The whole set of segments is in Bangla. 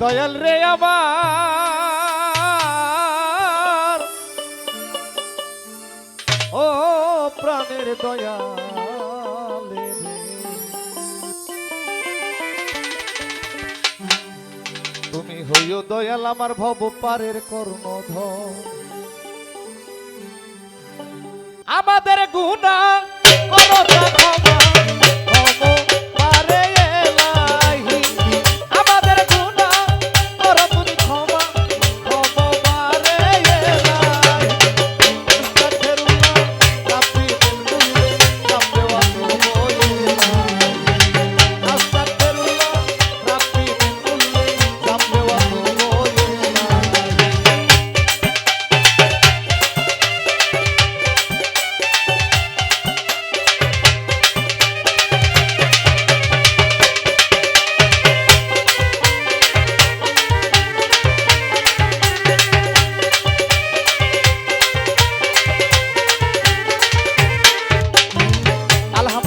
দয়াল রে আমার। ও প্রাণের দয়াল তুমি হইও দয়াল আমার ভব পারের কর্ণধ আমাদের গুণা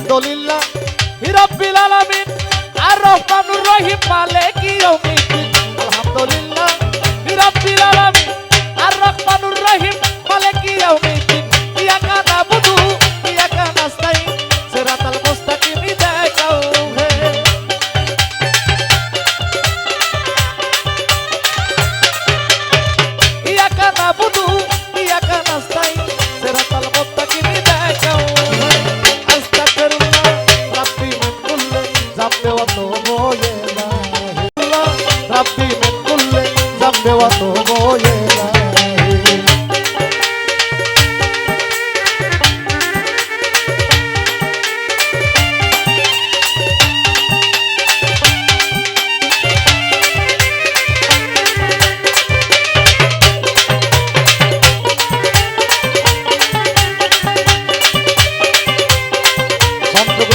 হামদুলিল্লাহ হিরব্বিল আলামিন আর রহমানুর রহিম মালিক ইয়াউমিদ্দিন। আলহামদুলিল্লাহ। হিরব্বিল আলামিন আর রহমান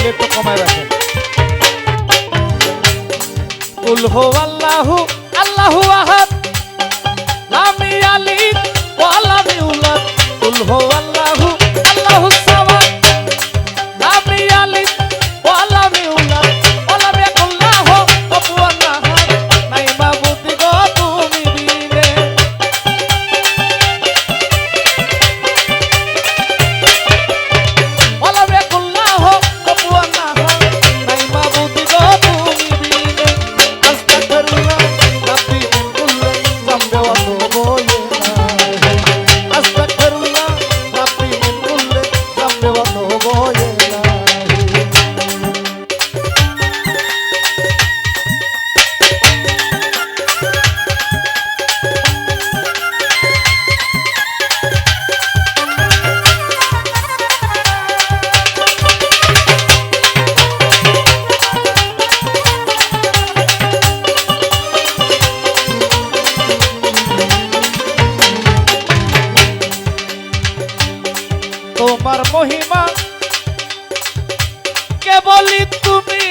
একটু কমায় রাখেন। কুল হো আল্লাহু আল্লাহু আহাদ। মহিমা। কেবলই তুমি?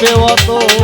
দেওয়া তো